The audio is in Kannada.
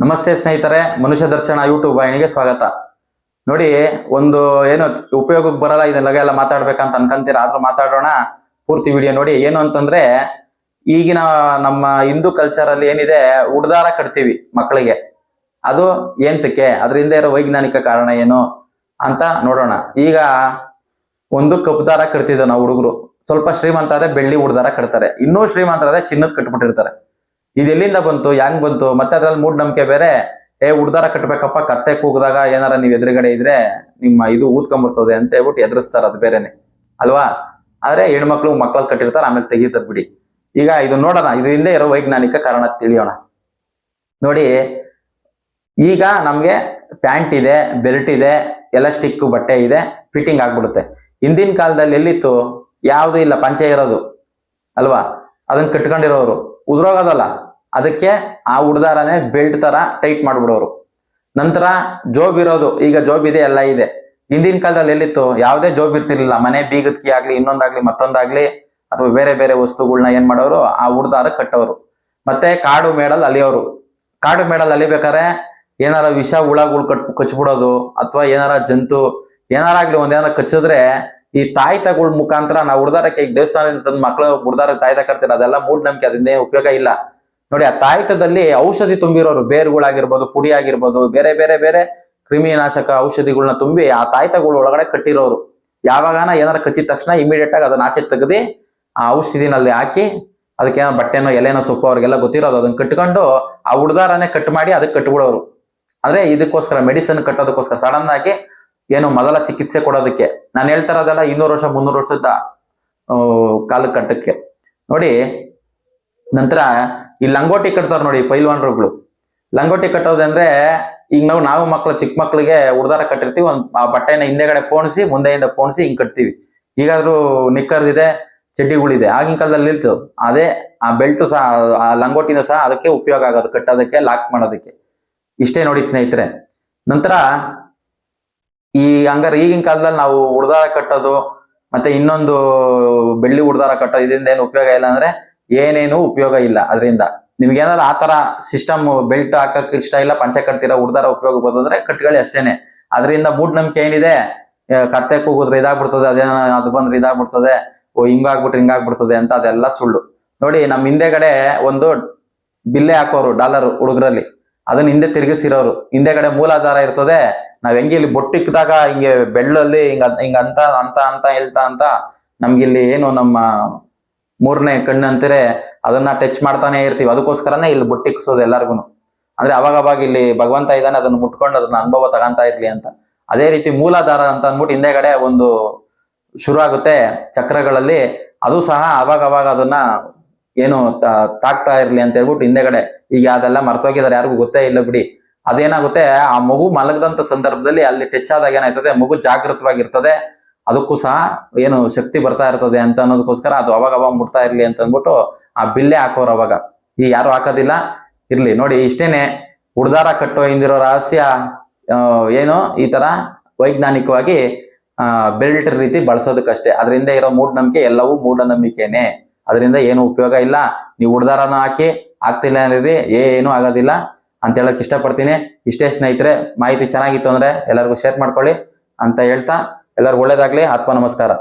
ನಮಸ್ತೆ ಸ್ನೇಹಿತರೆ, ಮನುಷ್ಯ ದರ್ಶನ ಯೂಟ್ಯೂಬ್ ವಾಹಿನಿಗೆ ಸ್ವಾಗತ. ನೋಡಿ, ಒಂದು ಏನು ಉಪಯೋಗಕ್ಕೆ ಬರಲ್ಲ ಇದೆಲ್ಲ ಎಲ್ಲ ಮಾತಾಡ್ಬೇಕಂತ ಅನ್ಕಂತೀರ? ಆದ್ರೂ ಮಾತಾಡೋಣ. ಪೂರ್ತಿ ವಿಡಿಯೋ ನೋಡಿ. ಏನು ಅಂತಂದ್ರೆ, ಈಗಿನ ನಮ್ಮ ಹಿಂದೂ ಕಲ್ಚರ್ ಅಲ್ಲಿ ಏನಿದೆ, ಉಡ್ದಾರ ಕಟ್ತೀವಿ ಮಕ್ಕಳಿಗೆ. ಅದು ಎಂತಕ್ಕೆ ಅದರಿಂದ ಇರೋ ವೈಜ್ಞಾನಿಕ ಕಾರಣ ಏನು ಅಂತ ನೋಡೋಣ. ಈಗ ಒಂದು ಕಪ್ಪು ದಾರ ಕಟ್ತಿದ್ದೋ ನಾವು ಹುಡುಗರು. ಸ್ವಲ್ಪ ಶ್ರೀಮಂತ ಆದ್ರೆ ಬೆಳ್ಳಿ ಉಡ್ದಾರ ಕಟ್ತಾರೆ. ಇನ್ನೂ ಶ್ರೀಮಂತರಾದ್ರೆ ಚಿನ್ನದ ಕಟ್ಬಿಟ್ಟಿರ್ತಾರೆ. ಇದು ಎಲ್ಲಿಂದ ಬಂತು ಹೆಂಗ್ ಬಂತು, ಮತ್ತೆ ಅದ್ರಲ್ಲಿ ಮೂಢನಂಬಿಕೆ ಬೇರೆ. ಏ, ಉಡ್ದಾರ ಕಟ್ಬೇಕಪ್ಪ, ಕತ್ತೆ ಕೂಗಿದಾಗ ಏನಾರ ನೀವ್ ಎದುರುಗಡೆ ಇದ್ರೆ ನಿಮ್ಮ ಇದು ಊದ್ಕೊಂಡ್ಬರ್ತದೆ ಅಂತ ಹೇಳ್ಬಿಟ್ಟು ಎದುರಿಸ್ತಾರ ಅದು ಬೇರೆನೆ. ಅಲ್ವಾ? ಆದ್ರೆ ಹೆಣ್ಮಕ್ಳು ಮಕ್ಳು ಕಟ್ಟಿರ್ತಾರ, ಆಮೇಲೆ ತೆಗಿತಾರೆ ಬಿಡಿ. ಈಗ ಇದು ನೋಡೋಣ, ಇದರಿಂದ ಇರೋ ವೈಜ್ಞಾನಿಕ ಕಾರಣ ತಿಳಿಯೋಣ. ನೋಡಿ, ಈಗ ನಮ್ಗೆ ಪ್ಯಾಂಟ್ ಇದೆ, ಬೆಲ್ಟ್ ಇದೆ, ಎಲಾಸ್ಟಿಕ್ ಬಟ್ಟೆ ಇದೆ, ಫಿಟ್ಟಿಂಗ್ ಆಗ್ಬಿಡುತ್ತೆ. ಹಿಂದಿನ ಕಾಲದಲ್ಲಿ ಎಲ್ಲಿತ್ತು? ಯಾವುದು ಇಲ್ಲ, ಪಂಚೆ ಇರೋದು. ಅಲ್ವಾ? ಅದನ್ನ ಕಟ್ಕೊಂಡಿರೋರು. ಉದ್ರೋಗೋದಲ್ಲ ಅದಕ್ಕೆ ಆ ಉಡ್ದಾರನೇ ಬೆಲ್ಟ್ ತರ ಟೈಟ್ ಮಾಡ್ಬಿಡೋರು. ನಂತರ ಜೋಬ್ ಇರೋದು, ಈಗ ಜೋಬ್ ಇದೆ, ಎಲ್ಲ ಇದೆ. ಹಿಂದಿನ ಕಾಲದಲ್ಲಿ ಎಲ್ಲಿತ್ತು? ಯಾವುದೇ ಜೋಬ್ ಇರ್ತಿರ್ಲಿಲ್ಲ. ಮನೆ ಬೀಗದ್ಕಿ ಆಗ್ಲಿ, ಇನ್ನೊಂದಾಗ್ಲಿ, ಮತ್ತೊಂದಾಗ್ಲಿ, ಅಥವಾ ಬೇರೆ ಬೇರೆ ವಸ್ತುಗಳನ್ನ ಏನ್ ಮಾಡೋರು, ಆ ಉಡ್ದಾರ ಕಟ್ಟೋರು. ಮತ್ತೆ ಕಾಡು ಮೇಡಲ್ ಅಲಿಯೋರು. ಕಾಡು ಮೇಡಲ್ ಅಲಿಬೇಕಾರೆ ಏನಾರ ವಿಷ, ಹುಳಗಳು ಕಟ್, ಕಚ್ಬಿಡೋದು, ಅಥವಾ ಏನಾರ ಜಂತು, ಏನಾರ ಆಗ್ಲಿ ಒಂದೇನಾರ ಕಚ್ಚಿದ್ರೆ, ಈ ತಾಯ್ತಗಳ ಮುಖಾಂತರ ನಾವು ಉಡ್ದಾರಕ್ಕೆ ಈಗ ದೇವಸ್ಥಾನದಿಂದ ತಂದ್ ಮಕ್ಳು ಉಡ್ದಾರ ತಾಯ್ತ ಕಟ್ತೀರ ಅದೆಲ್ಲ ಮೂಢನಂಬಿಕೆ ಅದನ್ನೇ ಉಪಯೋಗ ಇಲ್ಲ. ನೋಡಿ, ಆ ತಾಯ್ತದಲ್ಲಿ ಔಷಧಿ ತುಂಬಿರೋರು ಬೇರುಗಳಾಗಿರ್ಬೋದು ಪುಡಿ ಆಗಿರ್ಬೋದು ಬೇರೆ ಬೇರೆ ಬೇರೆ ಕ್ರಿಮಿನಾಶಕ ಔಷಧಿಗಳನ್ನ ತುಂಬಿ ಆ ತಾಯ್ತಗಳ ಒಳಗಡೆ ಕಟ್ಟಿರೋರು. ಯಾವಾಗಾನ ಏನಾರ ಕಚ್ಚಿದ ತಕ್ಷಣ ಇಮಿಡಿಯೇಟ್ ಆಗಿ ಅದನ್ನ ಆಚೆ ತೆಗೆದು ಆ ಔಷಧಿನಲ್ಲಿ ಹಾಕಿ ಅದಕ್ಕೆ ಏನೋ ಬಟ್ಟೆನೋ ಎಲೆನೋ ಸೊಪ್ಪು ಅವ್ರಿಗೆಲ್ಲ ಗೊತ್ತಿರೋದು, ಅದನ್ನ ಕಟ್ಕೊಂಡು ಆ ಹುಡ್ದಾರನೇ ಕಟ್ ಮಾಡಿ ಅದಕ್ಕೆ ಕಟ್ಬಿಡೋರು. ಅಂದ್ರೆ ಇದಕ್ಕೋಸ್ಕರ ಮೆಡಿಸನ್ ಕಟ್ಟೋದಕ್ಕೋಸ್ಕರ ಸಡನ್ ಆಗಿ ಏನು ಮೊದಲ ಚಿಕಿತ್ಸೆ ಕೊಡೋದಕ್ಕೆ, ನಾನು ಹೇಳ್ತಾ ಇರೋದೆಲ್ಲ ಇನ್ನೂರು ವರ್ಷ, ಮುನ್ನೂರು ವರ್ಷದ ಕಾಲ ಕಟ್ಟಕ್ಕೆ. ನೋಡಿ, ನಂತರ ಈ ಲಂಗೋಟಿ ಕಟ್ತಾರ ನೋಡಿ ಪೈಲ್ವಾನ್ರುಗಳು. ಲಂಗೋಟಿ ಕಟ್ಟೋದಂದ್ರೆ ಈಗ ನಾವು ನಾವು ಮಕ್ಕಳು ಚಿಕ್ಕ ಮಕ್ಕಳಿಗೆ ಉಡ್ದಾರ ಕಟ್ಟಿರ್ತೀವಿ. ಒಂದ್ ಆ ಬಟ್ಟೆನ ಹಿಂದೆಗಡೆ ಪೋಣಿಸಿ, ಮುಂದೆಯಿಂದ ಪೋಣಿಸಿ ಹಿಂಗ್ ಕಟ್ತೀವಿ. ಈಗಾದ್ರೂ ನಿಕ್ಕರ್ ಇದೆ ಚಡ್ಡಿಗಳಿದೆ. ಆಗಿನ ಕಾಲದಲ್ಲಿ ಇತ್ತು. ಅದೇ ಆ ಬೆಲ್ಟ್ ಸಹ, ಆ ಲಂಗೋಟಿನ ಸಹ ಅದಕ್ಕೆ ಉಪಯೋಗ ಆಗೋದು, ಕಟ್ಟೋದಕ್ಕೆ, ಲಾಕ್ ಮಾಡೋದಕ್ಕೆ. ಇಷ್ಟೇ ನೋಡಿ ಸ್ನೇಹಿತರೆ. ನಂತರ ಈ ಹಂಗಾರೆ ಈಗಿನ ಕಾಲದಲ್ಲಿ ನಾವು ಉಡ್ದಾರ ಕಟ್ಟೋದು, ಮತ್ತೆ ಇನ್ನೊಂದು ಬೆಳ್ಳಿ ಉಡ್ದಾರ ಕಟ್ಟೋದು ಇದರಿಂದ ಏನು ಉಪಯೋಗ ಇಲ್ಲ ಅಂದ್ರೆ ಏನೇನು ಉಪಯೋಗ ಇಲ್ಲ. ಅದರಿಂದ ನಿಮ್ಗೆ ಏನಾದ್ರು ಆ ತರ ಸಿಸ್ಟಮ್ ಬೆಲ್ಟ್ ಹಾಕಕ್ ಇಷ್ಟ ಇಲ್ಲ, ಪಂಚೆ ಕಟ್ತೀರಾ ಉಡ್ದಾರ ಉಪಯೋಗ ಬರ್ತಂದ್ರೆ ಕಟ್ಕೊಳ್ಳಿ ಅಷ್ಟೇನೆ. ಅದರಿಂದ ಮೂಢನಂಬಿಕೆ ಏನಿದೆ ಕತ್ತೆ ಕೂಗಿದ್ರೆ ಇದಾಗ್ಬಿಡ್ತದೆ ಅದೇನೋ ಅದು ಬಂದ್ರೆ ಇದಾಗ್ಬಿಡ್ತದೆ, ಓ, ಹಿಂಗಾಗ್ಬಿಟ್ರೆ ಹಿಂಗಾಗ್ಬಿಡ್ತದೆ ಅಂತ ಅದೆಲ್ಲ ಸುಳ್ಳು. ನೋಡಿ ನಮ್ಮ ಹಿಂದೆಗಡೆ ಒಂದು ಬಿಲ್ಲೆ ಹಾಕೋರು, ಡಾಲರ್ ಹುಡುಗರಲ್ಲಿ. ಅದನ್ನ ಹಿಂದೆ ತಿರುಗಿಸಿರೋರು. ಹಿಂದೆಗಡೆ ಮೂಲಾಧಾರ ಇರ್ತದೆ. ನಾವ್ ಹೆಂಗೆ ಇಲ್ಲಿ ಬೊಟ್ಟಿಕ್ಕಿದಾಗ ಹಿಂಗೆ ಬೆಳ್ಳಲ್ಲಿ ಹಿಂಗ ಹಿಂಗ ಅಂತ ಅಂತ ಅಂತ, ಹೇಳ್ತಾ ಅಂತ ನಮ್ಗಿಲ್ಲಿ ಏನು ನಮ್ಮ ಮೂರನೇ ಕಣ್ಣು ಅಂತಾರೆ ಅದನ್ನ ಟಚ್ ಮಾಡ್ತಾನೆ ಇರ್ತೀವಿ. ಅದಕ್ಕೋಸ್ಕರನೇ ಇಲ್ಲಿ ಬುಟ್ಟಿಕ್ಸೋದು ಎಲ್ಲಾರ್ಗು ಅಂದ್ರೆ ಅವಾಗ ಅವಾಗ ಇಲ್ಲಿ ಭಗವಂತ ಇದ್ದಾನೆ, ಅದನ್ನ ಮುಟ್ಕೊಂಡು ಅದನ್ನ ಅನುಭವ ತಗೊಂತಾ ಇರ್ಲಿ ಅಂತ. ಅದೇ ರೀತಿ ಮೂಲಾಧಾರ ಅಂತ ಅಂದ್ಬಿಟ್ಟು ಹಿಂದೆಗಡೆ ಒಂದು ಶುರು ಆಗುತ್ತೆ ಚಕ್ರಗಳಲ್ಲಿ. ಅದು ಸಹ ಅವಾಗ ಅವಾಗ ಅದನ್ನ ಏನು ತಾಕ್ತಾ ಇರ್ಲಿ ಅಂತ ಹೇಳ್ಬಿಟ್ಟು ಹಿಂದೆಗಡೆ. ಈಗ ಅದೆಲ್ಲ ಮರ್ತೋಗಿದ್ದಾರೆ ಯಾರಿಗೂ ಗೊತ್ತೇ ಇಲ್ಲ ಬಿಡಿ. ಅದೇನಾಗುತ್ತೆ, ಆ ಮಗು ಮಲಗದಂತ ಸಂದರ್ಭದಲ್ಲಿ ಅಲ್ಲಿ ಟಚ್ ಆದಾಗ ಏನಾಯ್ತದೆ, ಮಗು ಜಾಗೃತವಾಗಿರ್ತದೆ. ಅದಕ್ಕೂ ಸಹ ಏನು ಶಕ್ತಿ ಬರ್ತಾ ಇರ್ತದೆ ಅಂತ ಅನ್ನೋದಕ್ಕೋಸ್ಕರ ಅದು ಅವಾಗ ಅವಾಗ ಮುಟ್ತಾ ಇರ್ಲಿ ಅಂತ ಅಂದ್ಬಿಟ್ಟು ಆ ಬಿಲ್ಲೆ ಹಾಕೋರು ಅವಾಗ. ಈ ಯಾರು ಹಾಕೋದಿಲ್ಲ, ಇರ್ಲಿ. ನೋಡಿ, ಇಷ್ಟೇನೆ ಉಡ್ದಾರ ಕಟ್ಟೋ ಹಿಂದಿರೋ ರಹಸ್ಯ ಏನು? ಈ ತರ ವೈಜ್ಞಾನಿಕವಾಗಿ ಬೆಲ್ಟ್ ರೀತಿ ಬಳಸೋದಕ್ಕಷ್ಟೇ. ಅದರಿಂದ ಇರೋ ಮೂಢನಂಬಿಕೆ ಎಲ್ಲವೂ ಮೂಢನಂಬಿಕೆನೆ. ಅದರಿಂದ ಏನು ಉಪಯೋಗ ಇಲ್ಲ. ನೀವು ಉಡ್ದಾರನ ಹಾಕಿ ಆಗ್ತಿಲ್ಲ ಅಂದ್ರೆ, ಏನು ಆಗೋದಿಲ್ಲ ಅಂತ ಹೇಳಕ್ ಇಷ್ಟಪಡ್ತೀನಿ. ಇಷ್ಟೇ ಸ್ನೇಹಿತರೆ, ಮಾಹಿತಿ ಚೆನ್ನಾಗಿತ್ತು ಅಂದ್ರೆ ಎಲ್ಲರಿಗೂ ಶೇರ್ ಮಾಡ್ಕೊಳ್ಳಿ ಅಂತ ಹೇಳ್ತಾ ಎಲ್ಲರಿಗೂ ಒಳ್ಳೇದಾಗ್ಲಿ ಆತ್ಮ ನಮಸ್ಕಾರ.